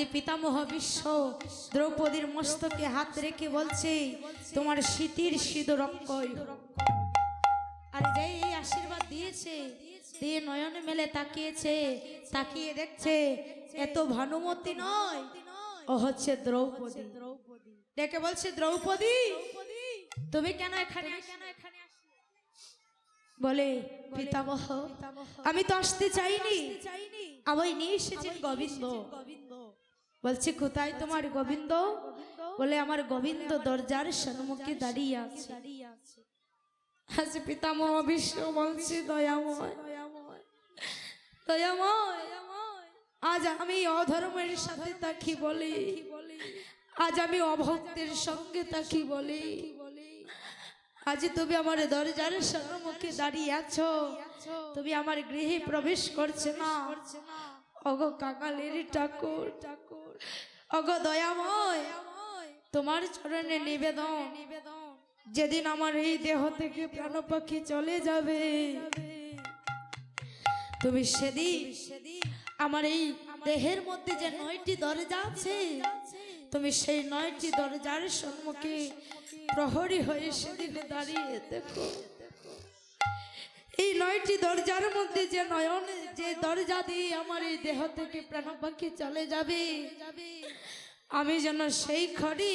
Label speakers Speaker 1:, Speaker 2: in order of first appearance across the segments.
Speaker 1: আজ পিতামহ বিশ্ব দ্রৌপদীর মস্তকে হাত রেখে বলছে তোমার শীতির শীত রক্ষ আর যে এই আশীর্বাদ দিয়েছে দিয়ে নয়ন মেলে তাকিয়েছে তাকিয়ে দেখছে এত ভানুমতি নয় ও হচ্ছে দ্রৌপদী ডেকে বলছে দ্রৌপদী তুমি কেন এখানে বলে পিতামহ আমি তো আসতে চাইনি আমি নিয়ে এসেছি গোবিন্দ গোবিন্দ বলছে কোথায় তোমার গোবিন্দ বলে আমার গোবিন্দ দরজার সম্মুখে দাঁড়িয়ে আছে আজ পিতামহ বিষ্ণু বলছে দয়াময় দয়াময় আজ আমি অধর্মের সাথে তাকি বলি আজ আমি অভক্তের সঙ্গে তাকি বলি আজ তুমি আমার দরজার সম্মুখে দাঁড়িয়ে আছো তুমি আমার গৃহে প্রবেশ করছে না অগ কাকালের ঠাকুর ঠাকুর অগ দয়াময় তোমার চরণে নিবেদন নিবেদন যেদিন আমার এই দেহ থেকে প্রাণ পাখি চলে যাবে তুমি সেদিন আমার এই দেহের মধ্যে যে নয়টি দরজা আছে তুমি সেই নয়টি দরজার সম্মুখে প্রহরী হয়ে সেদিন দাঁড়িয়ে দেখো এই নয়টি দরজার মধ্যে যে নয়ন যে দরজা দিয়ে আমার এই দেহ থেকে প্রাণ পাখি চলে যাবে আমি যেন সেই ঘরে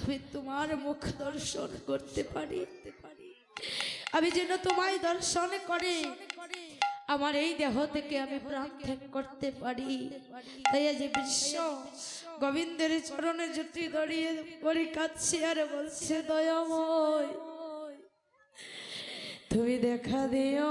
Speaker 1: আমি তোমার মুখ দর্শন করতে পারি আমি যেন তোমায় দর্শন করে আমার এই দেহ থেকে আমি প্রাণ ত্যাগ করতে পারি তাই আজ বিশ্ব গোবিন্দের চরণে জুটি দাঁড়িয়ে পরে কাঁদছে আর বলছে দয়াময় তুমি দেখা দিও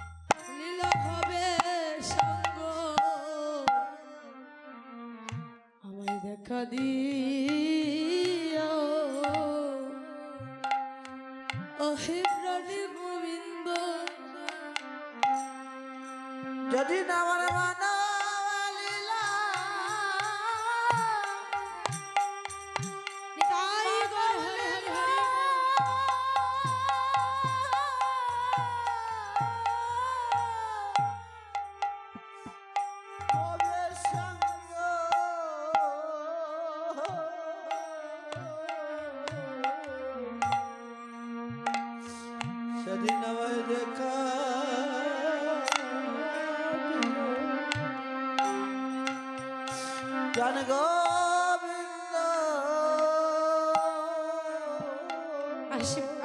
Speaker 1: গান গোবিন্দ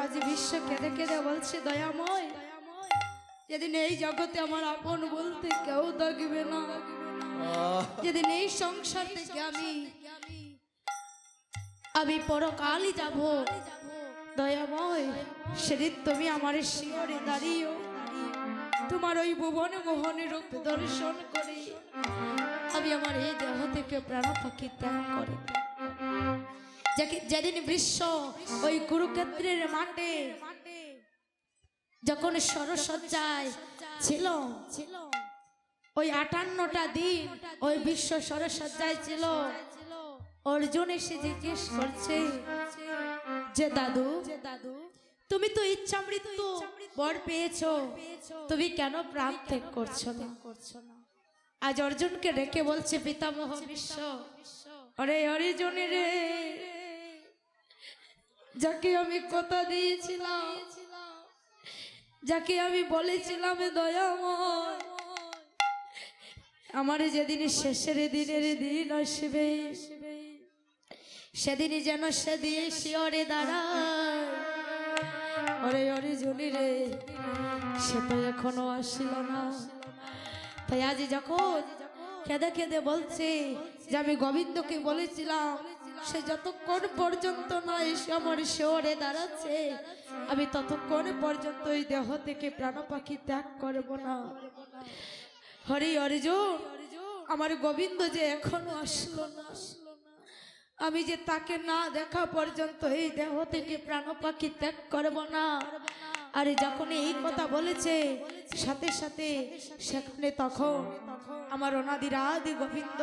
Speaker 1: আজ বিশ্ব কেঁদে কেঁদে বলছে দয়াময় যেদিন এই জগতে আমার আপন বলতে কেউ থাকবে না যেদিন এই সংসার আমি আমি পরকালই যাব দয়াময় সেদিন তুমি আমার শিহরে দাঁড়িয়েও তোমার ওই ভুবনে মোহনের রূপ দর্শন করে আমি আমার এই দেহ থেকে প্রাণ পাখি ত্যাগ করে যেদিন বিশ্ব ওই কুরুক্ষেত্রের মাঠে যখন সরসজ্জায় ছিল ছিল ওই আটান্নটা দিন ওই বিশ্ব সরসজ্জায় ছিল অর্জুন এসে জিজ্ঞেস করছে যে দাদু দাদু তুমি তো ইচ্ছা মৃত্যু বর পেয়েছো তুমি কেন প্রাণ ত্যাগ করছো না করছো না আজ অর্জুনকে ডেকে বলছে পিতামহ বিশ্ব অরে অরিজুন রে যাকে আমি কথা দিয়েছিলাম যাকে আমি বলেছিলাম আমার যেদিন শেষের দিনের দিন আসবে সেদিন যেন সে দিয়ে শিওরে দাঁড়ায় অরে অরে রে সে তো এখনো আসিল না তাই আজ যখন খেদে খেদে বলছে যে আমি গোবিন্দকে বলেছিলাম সে যতক্ষণ পর্যন্ত না এসে আমার শহরে দাঁড়াচ্ছে আমি ততক্ষণ পর্যন্ত ওই দেহ থেকে প্রাণ পাখি ত্যাগ করব না হরি অর্জুন আমার গোবিন্দ যে এখনো আসলো না আমি যে তাকে না দেখা পর্যন্ত এই দেহ থেকে প্রাণ পাখি ত্যাগ করবো না আর যখন এই কথা বলেছে সাথে সাথে সেখানে তখন আমার অনাদি রাধি গোবিন্দ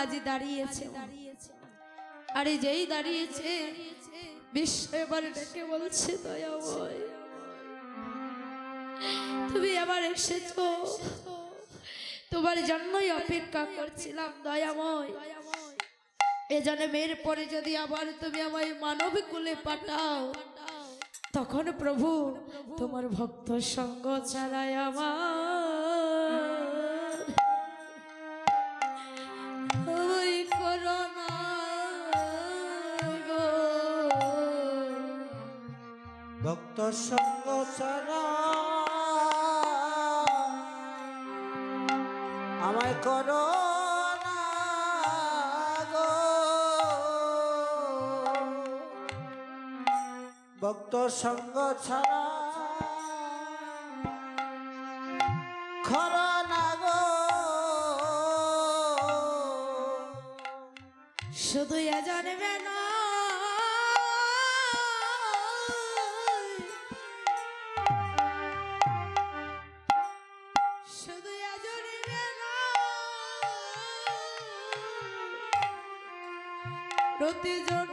Speaker 1: আজ দাঁড়িয়েছে আরে যেই দাঁড়িয়েছে বিশ্ব এবার ডেকে বলছে তুমি আবার এসেছ তোমার জন্যই অপেক্ষা করছিলাম দয়াময় এজনে মেয়ের পরে যদি আবার তুমি আমায় মানব কুলে পাঠাও তখন প্রভু তোমার ভক্ত সঙ্গ চালায় আমার করোনা
Speaker 2: ভক্ত সঙ্গ ছাড়া ভক্ত সঙ্গ ছাড়া খর নাগ
Speaker 1: শুধু জানবে না প্রতিজন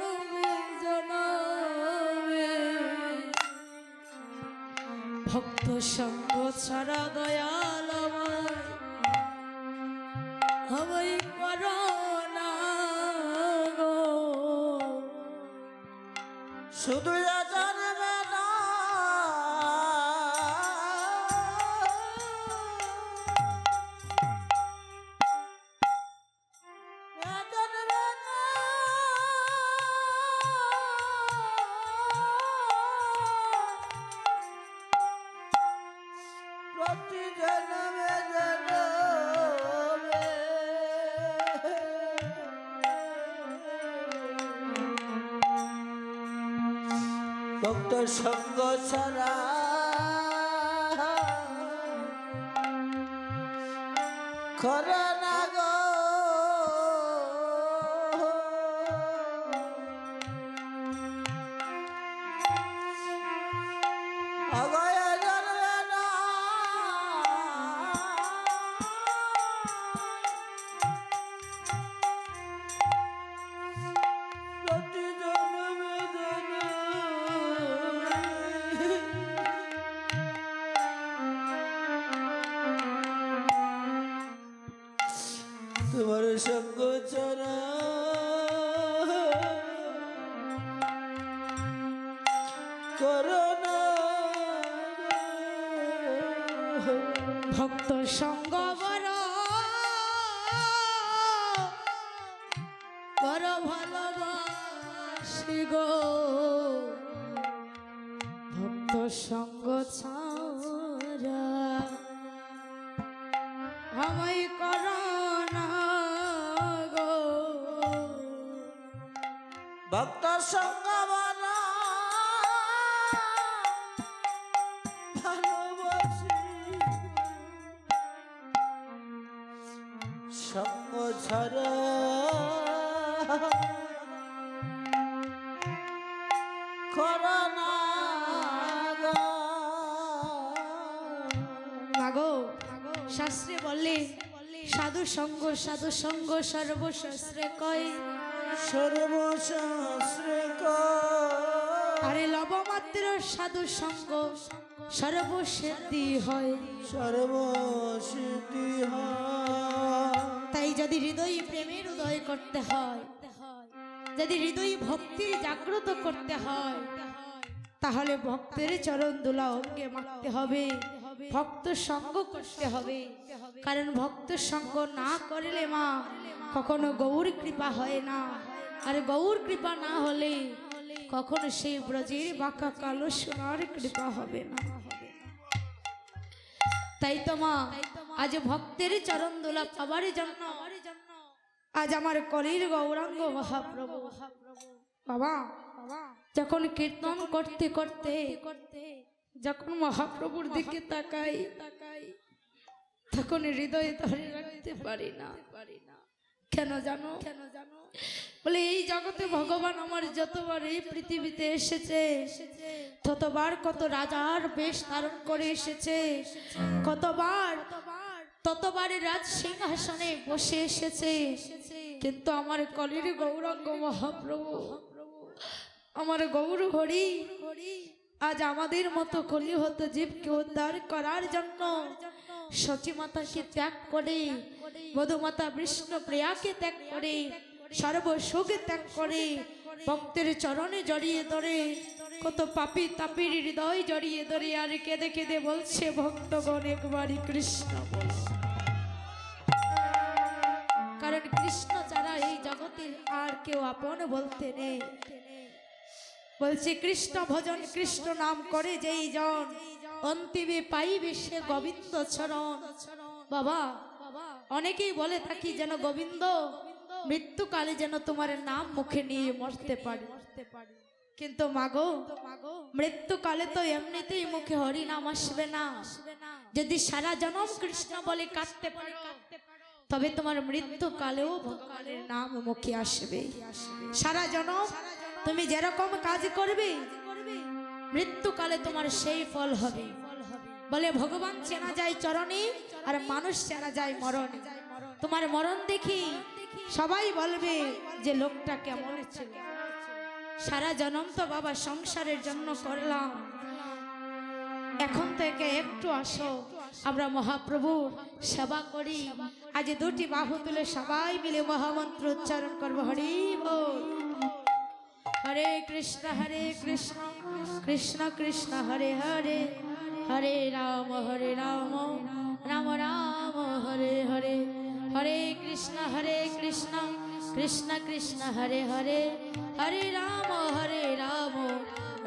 Speaker 1: ভক্ত সঙ্গ ছাড়া দয়াল হবই কর
Speaker 2: শুধু ভক্ত সঙ্গ সারা খরা না গো আগর করুণা
Speaker 1: ভক্ত সঙ্গ বর বর ভালোবাসি গো ভক্ত সঙ্গ ছাড়া আমায় করোনা গো
Speaker 2: ভক্ত সঙ্গ
Speaker 1: শাস্ত্রে বলে সাধু সঙ্গ সাধু সঙ্গ সর্বশাস্ত্রে কয়
Speaker 2: সর্বশাস্ত্রে
Speaker 1: আরে লবমাত্র সাধু সঙ্গ সর্বসিদ্ধি হয়
Speaker 2: সর্বসিদ্ধি হয়
Speaker 1: তাই যদি হৃদয় প্রেমের উদয় করতে হয় যদি হৃদয় ভক্তির জাগ্রত করতে হয় তাহলে ভক্তের চরণ দোলা অঙ্গে মারতে হবে ভক্ত সঙ্গ করতে হবে কারণ ভক্ত সঙ্গ না করলে মা কখনো গৌর কৃপা হয় না আর গৌর কৃপা না হলে কখনো সেই ব্রজের বাঁকা কালো সোনার কৃপা হবে না তাই তো মা আজ ভক্তের চরণ দোলা পাবার জন্য আজ আমার কলির গৌরাঙ্গ মহাপ্রভু বাবা যখন কীর্তন করতে করতে করতে যখন মহাপ্রভুর দিকে তাকাই তাকাই তখন হৃদয়ে ধরে রাখতে পারি না পারি না কেন জানো কেন জানো বলে এই জগতে ভগবান আমার যতবার এই পৃথিবীতে এসেছে ততবার কত রাজার বেশ ধারণ করে এসেছে কতবার ততবারে রাজ সিংহাসনে বসে এসেছে কিন্তু আমার কলির গৌরাঙ্গ মহাপ্রভু আমার গৌর হরি হরি আজ আমাদের মতো কলিহত জীবকে উদ্ধার করার জন্য সচিমাতাকে ত্যাগ করে মধুমাতা বিষ্ণু প্রিয়াকে ত্যাগ করে সর্বসুখে ত্যাগ করে ভক্তের চরণে জড়িয়ে ধরে কত পাপি তাপির হৃদয় জড়িয়ে ধরে আর কেঁদে কেঁদে বলছে ভক্তগণ একবারই কৃষ্ণ কারণ কৃষ্ণ ছাড়া এই জগতের আর কেউ আপন বলতে নেই বলছে কৃষ্ণ ভজন কৃষ্ণ নাম করে যেই জন অন্তিমে পাইবে সে গোবিন্দ চরণ বাবা অনেকেই বলে থাকি যেন গোবিন্দ মৃত্যুকালে যেন তোমার নাম মুখে নিয়ে মরতে পারে কিন্তু মাগো মৃত্যুকালে তো এমনিতেই মুখে হরি নাম আসবে না যদি সারা জনম কৃষ্ণ বলে কাটতে পারো তবে তোমার মৃত্যুকালেও ভগবানের নাম মুখে আসবে সারা জনম তুমি যেরকম কাজ করবে মৃত্যুকালে তোমার সেই ফল হবে বলে ভগবান চেনা যায় চরণে আর মানুষ চেনা যায় মরণ তোমার মরণ দেখি সবাই বলবে যে লোকটা কেমন ছিল সারা জনম তো বাবা সংসারের জন্য করলাম এখন থেকে একটু আসো আমরা মহাপ্রভু সেবা করি আজ দুটি বাহু তুলে সবাই মিলে মহামন্ত্র উচ্চারণ করবো হরি হরে কৃষ্ণ হরে কৃষ্ণ কৃষ্ণ কৃষ্ণ হরে হরে হরে রাম হরে রাম রাম রাম হরে হরে হরে কৃষ্ণ হরে কৃষ্ণ কৃষ্ণ কৃষ্ণ হরে হরে হরে রাম হরে রাম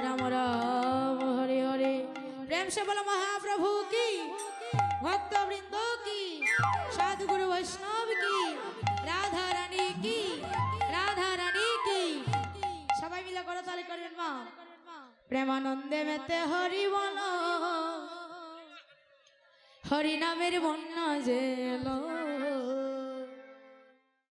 Speaker 1: রাম রাম হরে হরে প্রেম সে বলো মহাপ্রভু কি ভক্তবৃন্দ প্রেমানন্দে মেতে হরি বলো হরি নামের যে লো